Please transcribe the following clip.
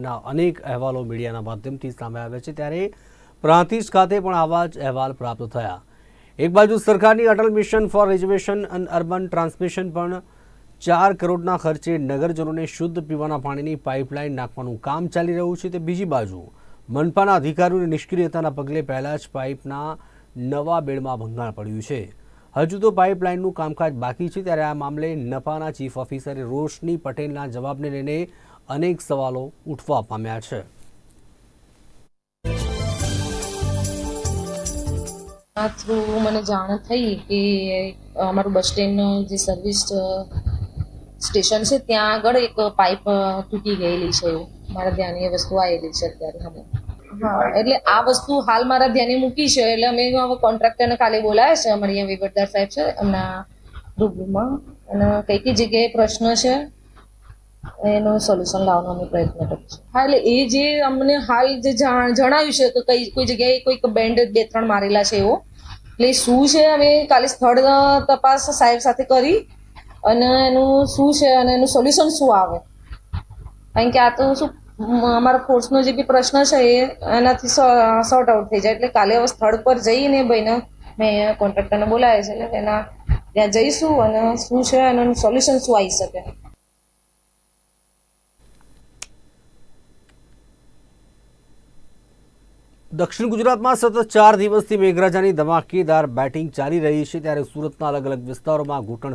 ના, અનેક અહેવાલો મીડિયાના માધ્યમથી સામે આવ્યા છે. ત્યારે પ્રાંતિજ ખાતે પણ આવા જ અહેવાલ પ્રાપ્ત થયા. એક બાજુ સરકારની અટલ મિશન ફોર રિઝર્વેશન અને અર્બન ટ્રાન્સમિશન પણ ચાર કરોડના ખર્ચે નગરજનોને શુદ્ધ પીવાના પાણીની પાઇપલાઇન નાખવાનું કામ ચાલી રહ્યું છે. તે બીજી બાજુ, મનપાના અધિકારીઓની નિષ્ક્રિયતાના પગલે પહેલાં જ પાઇપના નવા બેડમાં ભંગાણ પડ્યું છે. હજુ તો પાઇપલાઇનનું કામકાજ બાકી છે. ત્યારે આ મામલે નપાના ચીફ ઓફિસરે રોશની પટેલના જવાબને લઈને અનેક સવાલો ઉઠવા પામ્યા છે. આ થ્રુ મને જાણ થઈ કે અમારું બસ સ્ટેન્ડનું જે સર્વિસ સ્ટેશન છે ત્યાં આગળ એક પાઇપ તૂટી ગયેલી છે. મારા ધ્યાને એ વસ્તુ આવેલી છે અત્યારે હા. એટલે આ વસ્તુ હાલ મારા ધ્યાને મૂકી છે એટલે અમે હવે કોન્ટ્રાક્ટરને કાલે બોલાવ્યા છે અમારી અહીંયા વહીવટદાર સાહેબ છે એમના રૂબરૂમાં. અને કઈ કઈ જગ્યાએ પ્રશ્ન છે એનું સોલ્યુશન લાવવાનો પ્રયત્ન કરીશું. હા એટલે એ જે અમને હાલ જે જાણ- જણાવ્યું છે કે કઈ, કોઈ જગ્યાએ કોઈક બેન્ડ બે ત્રણ મારેલા છે એવો. એટલે શું છે અમે કાલે સ્થળ તપાસ સાહેબ સાથે કરી અને એનું શું છે અને એનું સોલ્યુશન શું આવે? કારણ કે આ તો શું અમારા ફોર્સનો જે બી પ્રશ્ન છે એ એનાથી સોર્ટ આઉટ થઈ જાય. એટલે કાલે હવે સ્થળ પર જઈને ભાઈને મેં કોન્ટ્રાક્ટરને બોલાવે છે એટલે એના ત્યાં જઈશું અને શું છે એનું સોલ્યુશન શું આવી શકે. દક્ષિણ ગુજરાતમાં સતત ચાર દિવસથી મેઘરાજાની ધમાકેદાર બેટિંગ ચાલી રહી છે, ત્યારે સુરતના અલગ અલગ વિસ્તારોમાં ઘૂંટણ